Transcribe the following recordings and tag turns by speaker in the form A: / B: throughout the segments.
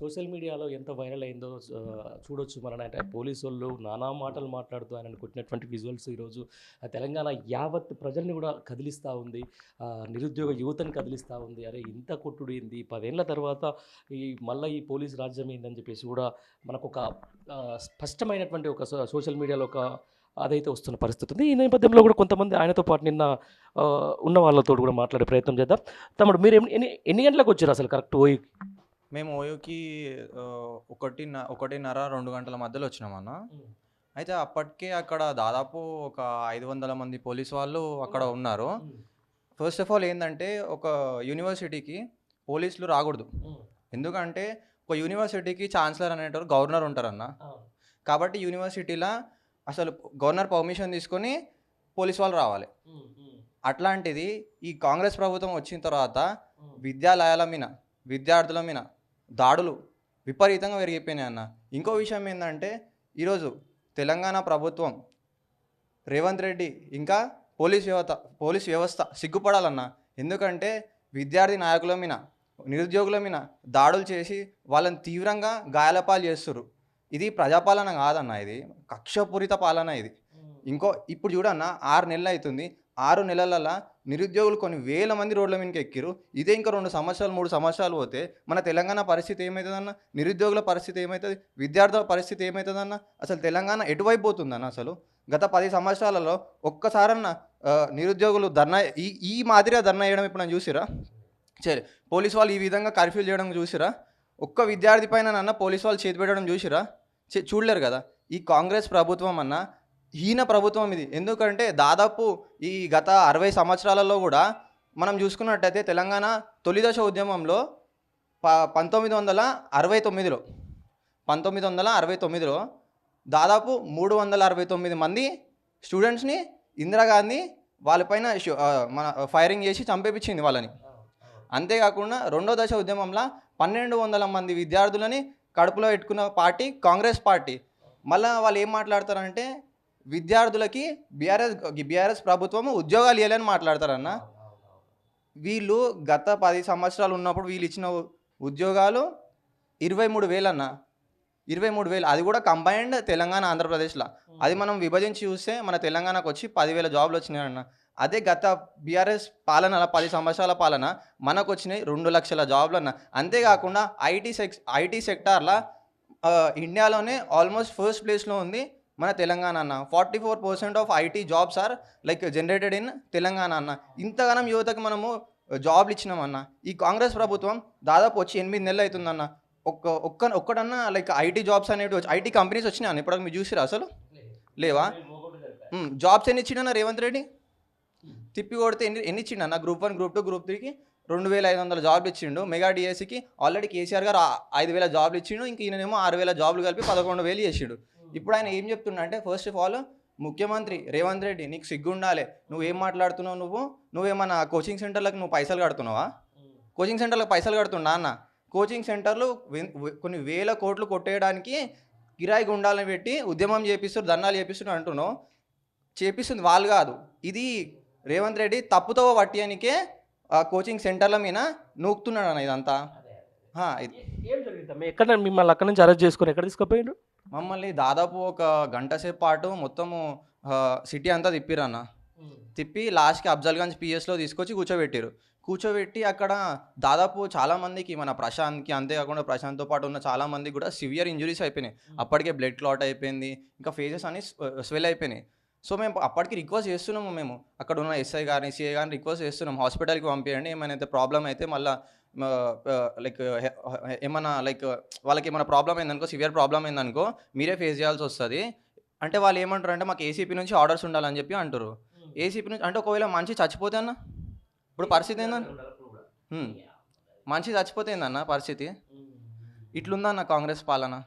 A: Social మీడియాలో ఎంత viral అయిందో చూడొచ్చు మన అంటే పోలీసు వాళ్ళు నానా మాటలు మాట్లాడుతూ ఆయన కొట్టినటువంటి విజువల్స్ ఈరోజు తెలంగాణ యావత్ ప్రజల్ని కూడా కదిలిస్తూ ఉంది. నిరుద్యోగ యువతని కదిలిస్తూ ఉంది. అరే ఇంత కొట్టుడు ఏంది? పదేళ్ళ తర్వాత ఈ మళ్ళీ ఈ పోలీస్ రాజ్యం ఏందని చెప్పేసి కూడా మనకు ఒక స్పష్టమైనటువంటి ఒక సోషల్ మీడియాలో ఒక అదైతే వస్తున్న పరిస్థితి ఉంది. ఈ నేపథ్యంలో కూడా కొంతమంది ఆయనతో పాటు నిన్న ఉన్న వాళ్ళతో కూడా మాట్లాడే ప్రయత్నం చేద్దాం. తమ్ముడు మీరు ఎన్ని- ఎన్ని ఎన్ని గంటలకు వచ్చారు అసలు కరెక్ట్ పోయి
B: మేము ఓయోకి ఒకటి ఒకటిన్నర రెండు గంటల మధ్యలో వచ్చినామన్న అయితే అప్పటికే అక్కడ దాదాపు ఒక ఐదు వందల మంది పోలీస్ వాళ్ళు అక్కడ ఉన్నారు. ఫస్ట్ ఆఫ్ ఆల్ ఏంటంటే ఒక యూనివర్సిటీకి పోలీసులు రాకూడదు. ఎందుకంటే ఒక యూనివర్సిటీకి ఛాన్సలర్ అనేటోరు గవర్నర్ ఉంటారన్న. కాబట్టి యూనివర్సిటీలో అసలు గవర్నర్ పర్మిషన్ తీసుకొని పోలీస్ వాళ్ళు రావాలి. అట్లాంటిది ఈ కాంగ్రెస్ ప్రభుత్వం వచ్చిన తర్వాత విద్యాలయాల మీద విద్యార్థుల మీద దాడులు విపరీతంగా పెరిగిపోయినాయి అన్న. ఇంకో విషయం ఏంటంటే ఈరోజు తెలంగాణ ప్రభుత్వం రేవంత్ రెడ్డి ఇంకా పోలీస్ వ్యవస్థ పోలీస్ వ్యవస్థ సిగ్గుపడాలన్న. ఎందుకంటే విద్యార్థి నాయకుల మీద నిరుద్యోగుల మీద దాడులు చేసి వాళ్ళని తీవ్రంగా గాయాలపాలు చేస్తున్నారు ఇది ప్రజాపాలన కాదన్న ఇది కక్షపూరిత పాలన ఇది. ఇంకో ఇప్పుడు చూడన్న ఆరు నెలలు అవుతుంది. ఆరు నెలలలో నిరుద్యోగులు కొన్ని వేల మంది రోడ్ల మీదకి ఎక్కిరు ఇదే ఇంకా రెండు సంవత్సరాలు మూడు సంవత్సరాలు పోతే మన తెలంగాణ పరిస్థితి ఏమవుతుందన్న నిరుద్యోగుల పరిస్థితి ఏమవుతుంది విద్యార్థుల పరిస్థితి ఏమవుతుందన్న అసలు తెలంగాణ ఎటువైపు పోతుందన్న అసలు? గత పది సంవత్సరాలలో ఒక్కసారన్న నిరుద్యోగులు ధర్నా ఈ ఈ మాదిరిగా ధర్నా చేయడం ఇప్పుడు చూసిరా సరే పోలీస్ వాళ్ళు ఈ విధంగా కర్ఫ్యూ చేయడం చూసిరా ఒక్క విద్యార్థి పైన అన్న పోలీస్ వాళ్ళు చేతి పెట్టడం చూసిరా చూడలేరు కదా? ఈ కాంగ్రెస్ ప్రభుత్వం అన్న హీన ప్రభుత్వం ఇది. ఎందుకంటే దాదాపు ఈ గత అరవై సంవత్సరాలలో కూడా మనం చూసుకున్నట్టయితే తెలంగాణ తొలిదశ ఉద్యమంలో ప పంతొమ్మిది వందల అరవై తొమ్మిదిలో పంతొమ్మిది వందల అరవై తొమ్మిదిలో దాదాపు మూడు వందల అరవై తొమ్మిది మంది స్టూడెంట్స్ని ఇందిరాగాంధీ వాళ్ళపైన మన ఫైరింగ్ చేసి చంపేపించింది వాళ్ళని. అంతేకాకుండా రెండో దశ ఉద్యమంలో పన్నెండు వందల మంది విద్యార్థులని కడుపులో పెట్టుకున్న పార్టీ కాంగ్రెస్ పార్టీ. మళ్ళీ వాళ్ళు ఏం మాట్లాడతారంటే విద్యార్థులకి బీఆర్ఎస్ బీఆర్ఎస్ ప్రభుత్వం ఉద్యోగాలు ఇవ్వాలని మాట్లాడతారన్న. వీళ్ళు గత పది సంవత్సరాలు ఉన్నప్పుడు వీళ్ళు ఇచ్చిన ఉద్యోగాలు ఇరవై మూడు వేలు అన్న ఇరవై మూడు వేలు. అది కూడా కంబైన్డ్ తెలంగాణ ఆంధ్రప్రదేశ్లో. అది మనం విభజించి చూస్తే మన తెలంగాణకు వచ్చి పదివేల జాబ్లు వచ్చినాయన్న. అదే గత బీఆర్ఎస్ పాలన పది సంవత్సరాల పాలన మనకు వచ్చినాయి రెండు లక్షల జాబ్లు అన్న అంతేకాకుండా ఐటీ సెక్ ఐటీ సెక్టార్లో ఇండియాలోనే ఆల్మోస్ట్ ఫస్ట్ ప్లేస్లో ఉంది మన తెలంగాణ అన్న. Forty four percent of IT jobs are like generated in Telangana అన్న. ఇంతగానం యువతకు మనము జాబ్లు ఇచ్చినామన్న ఈ కాంగ్రెస్ ప్రభుత్వం దాదాపు వచ్చి ఎనిమిది నెలలు అవుతుందన్న ఒక్క ఒక్క ఒక్కడన్నా లైక్ ఐటీ జాబ్స్ అనేవి వచ్చి ఐటీ కంపెనీస్ వచ్చినాయి అన్న. ఇప్పుడు మీరు చూసిరా అసలు? లేవా? జాబ్స్ ఎన్ని ఇచ్చిండన్న రేవంత్ రెడ్డి? తిప్పి కొడితే ఎన్ని ఎన్ని ఇచ్చిండన్న group one group two group త్రీకి రెండు వేల ఐదు వందల జాబ్లు ఇచ్చిండు. మెగా డిఎస్సికి ఆల్రెడీ కేసీఆర్ గారు ఐదు వేల జాబ్లు ఇచ్చిండు. ఇంక ఈయనేమో ఆరు వేల జాబ్లు కలిపి పదకొండు వేలు చేసిండు. ఇప్పుడు ఆయన ఏం చెప్తున్నా అంటే ఫస్ట్ ఆఫ్ ఆల్ ముఖ్యమంత్రి రేవంత్ రెడ్డి నీకు సిగ్గుండాలి. నువ్వు ఏం మాట్లాడుతున్నావు నువ్వు? నువ్వేమన్నా కోచింగ్ సెంటర్లకు నువ్వు పైసలు కడుతున్నావా? కోచింగ్ సెంటర్లకు పైసలు కడుతున్నా అన్న. కోచింగ్ సెంటర్లు కొన్ని వేల కోట్లు కొట్టేయడానికి కిరాయి గుండాలను పెట్టి ఉద్యమం చేపిస్తారు ధర్నాలు చేపిస్తున్నారు అంటున్నావు. చేపిస్తుంది వాళ్ళు కాదు. ఇది రేవంత్ రెడ్డి తప్పుతో పట్టియానికే ఆ కోచింగ్ సెంటర్ల మీద నూకుతున్నాడు అన్న ఇదంతా.
A: ఎక్కడ మిమ్మల్ని అక్కడ నుంచి అరెస్ట్ చేసుకొని ఎక్కడ తీసుకుపోయిండు?
B: మమ్మల్ని దాదాపు ఒక గంట సేపు పాటు మొత్తము సిటీ అంతా తిప్పిరన్న. తిప్పి లాస్ట్కి అఫ్జల్గంజ్ పిఎస్లో తీసుకొచ్చి కూర్చోబెట్టారు. కూర్చోబెట్టి అక్కడ దాదాపు చాలా మందికి మన ప్రశాంత్కి అంతేకాకుండా ప్రశాంత్తో పాటు ఉన్న చాలా మందికి కూడా సివియర్ ఇంజురీస్ అయిపోయినాయి. అప్పటికే బ్లడ్ క్లాట్ అయిపోయింది ఇంకా ఫేజెస్ అన్ని స్వెల్ అయిపోయినాయి. సో మేము అప్పటికి రిక్వెస్ట్ చేస్తున్నాము మేము. అక్కడ ఉన్న ఎస్ఐ గారిని సిఐ గారిని రిక్వెస్ట్ చేస్తున్నాం హాస్పిటల్కి పంపించండి ఏమైనా అయితే ప్రాబ్లం అయితే మళ్ళీ లైక్ ఏమన్నా లైక్ వాళ్ళకి ఏమైనా ప్రాబ్లం అయిందనుకో సివియర్ ప్రాబ్లం అయిందనుకో మీరే ఫేస్ చేయాల్సి వస్తుంది. అంటే వాళ్ళు ఏమంటారు అంటే మాకు ఏసీపీ నుంచి ఆర్డర్స్ ఉండాలని చెప్పి అంటారు. ఏసీపీ నుంచి అంటే ఒకవేళ మనిషి చచ్చిపోతే అన్న? ఇప్పుడు పరిస్థితి ఏందన్న హ్మ్. మనిషి చచ్చిపోతే ఏందన్న పరిస్థితి? ఇట్లుందన్న కాంగ్రెస్ పాలన?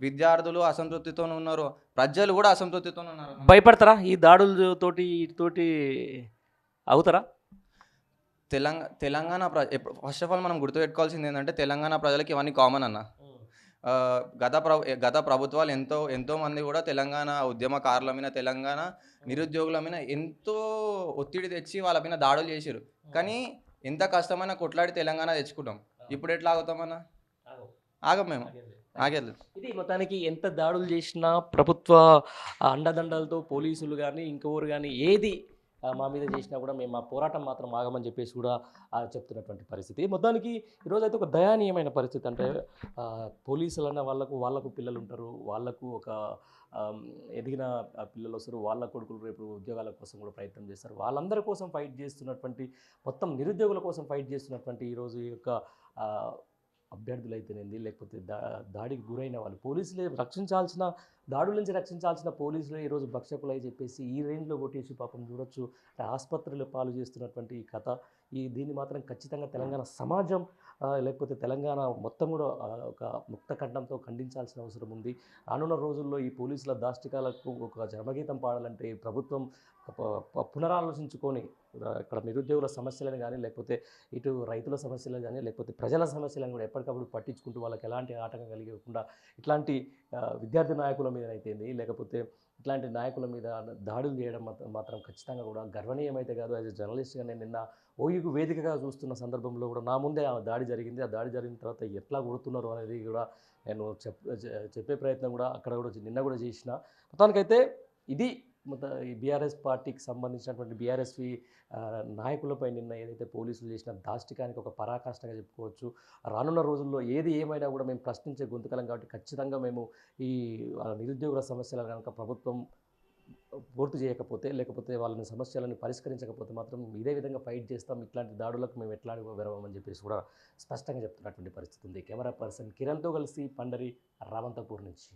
B: విద్యార్థులు అసంతృప్తితో ఉన్నారు. ప్రజలు కూడా అసంతృప్తితో ఉన్నారు.
A: భయపడతారా? ఈ దాడుల తోటి తోటి అవుతారా?
B: తెలంగాణ తెలంగాణ ప్ర ఫస్ట్ ఆఫ్ ఆల్ మనం గుర్తుపెట్టుకోవాల్సింది ఏంటంటే తెలంగాణ ప్రజలకి ఇవన్నీ కామన్ అన్న. గత ప్ర గత ప్రభుత్వాలు ఎంతో ఎంతో మంది కూడా తెలంగాణ ఉద్యమకారుల మీద తెలంగాణ నిరుద్యోగుల మీద ఎంతో ఒత్తిడి తెచ్చి వాళ్ళ మీద దాడులు చేసారు కానీ ఎంత కష్టమైనా కొట్లాడి తెలంగాణ తెచ్చుకుంటాం. ఇప్పుడు ఎట్లా ఆగుతామన్నా ఆగం. మేము. ఆగేది
A: ఇది మొత్తానికి ఎంత దాడులు చేసినా ప్రభుత్వ అండదండలతో పోలీసులు కానీ ఇంకెవరు కానీ ఏది మా మీద చేసినా కూడా మేము మా పోరాటం మాత్రం ఆగమని చెప్పేసి కూడా చెప్తున్నటువంటి పరిస్థితి. మొత్తానికి ఈరోజు అయితే ఒక దయానీయమైన పరిస్థితి అంటే పోలీసులు అన్న వాళ్ళకు వాళ్ళకు పిల్లలు ఉంటారు. వాళ్ళకు ఒక ఎదిగిన పిల్లలు వస్తారు. వాళ్ళ కొడుకులు రేపు ఉద్యోగాల కోసం కూడా ప్రయత్నం చేస్తారు. వాళ్ళందరి కోసం ఫైట్ చేస్తున్నటువంటి మొత్తం నిరుద్యోగుల కోసం ఫైట్ చేస్తున్నటువంటి ఈరోజు ఈ యొక్క అభ్యర్థులు అయితేనేది లేకపోతే దా దాడికి గురైన వాళ్ళు. పోలీసులే రక్షించాల్సిన దాడుల నుంచి రక్షించాల్సిన పోలీసులు ఈరోజు భక్షకులై చెప్పేసి ఈ రేంజ్లో కొట్టేసి పాపం చూడొచ్చు. అంటే ఆసుపత్రులు పాలు చేస్తున్నటువంటి ఈ కథ ఈ దీన్ని మాత్రం ఖచ్చితంగా తెలంగాణ సమాజం లేకపోతే తెలంగాణ మొత్తం కూడా ఒక ముక్త ఖండంతో ఖండించాల్సిన అవసరం ఉంది. రానున్న రోజుల్లో ఈ పోలీసుల దాష్టికాలకు ఒక జన్మగీతం పాడాలంటే ప్రభుత్వం పునరాలోచించుకొని ఇక్కడ నిరుద్యోగుల సమస్యలను కానీ లేకపోతే ఇటు రైతుల సమస్యలను కానీ లేకపోతే ప్రజల సమస్యలను కూడా ఎప్పటికప్పుడు పట్టించుకుంటూ వాళ్ళకి ఎలాంటి ఆటంకం కలిగకుండా ఇట్లాంటి విద్యార్థి నాయకుల మీదనైతేంది? లేకపోతే ఇట్లాంటి నాయకుల మీద దాడులు చేయడం మాత్రం ఖచ్చితంగా కూడా గర్వనీయమైతే కాదు. యాజ్ ఎ జర్నలిస్ట్గా నేను నిన్న ఓయుకు వేదికగా చూస్తున్న సందర్భంలో కూడా నా ముందే ఆ దాడి జరిగింది. ఆ దాడి జరిగిన తర్వాత ఎట్లా కొడుతున్నారు అనేది కూడా నేను చెప్పే ప్రయత్నం కూడా అక్కడ కూడా నిన్న కూడా చేసిన. మొత్తానికైతే ఇది ఈ బీఆర్ఎస్ పార్టీకి సంబంధించినటువంటి బీఆర్ఎస్వి నాయకులపై నిన్న ఏదైతే పోలీసులు చేసిన దాష్టికానికి ఒక పరాకాష్ఠగా చెప్పుకోవచ్చు రానున్న రోజుల్లో ఏది ఏమైనా కూడా మేము ప్రశ్నించే గొంతుకలం కాబట్టి ఖచ్చితంగా మేము ఈ నిరుద్యోగుల సమస్యలను కనుక ప్రభుత్వం పూర్తి చేయకపోతే లేకపోతే వాళ్ళని సమస్యలను పరిష్కరించకపోతే మాత్రం ఇదే విధంగా ఫైట్ చేస్తాం ఇట్లాంటి దాడులకు మేము ఎట్లా విరవమని చెప్పేసి కూడా స్పష్టంగా చెప్తున్నటువంటి పరిస్థితి ఉంది. కెమెరా పర్సన్ కిరణ్తో కలిసి పండరి రామంతపూర్ నుంచి.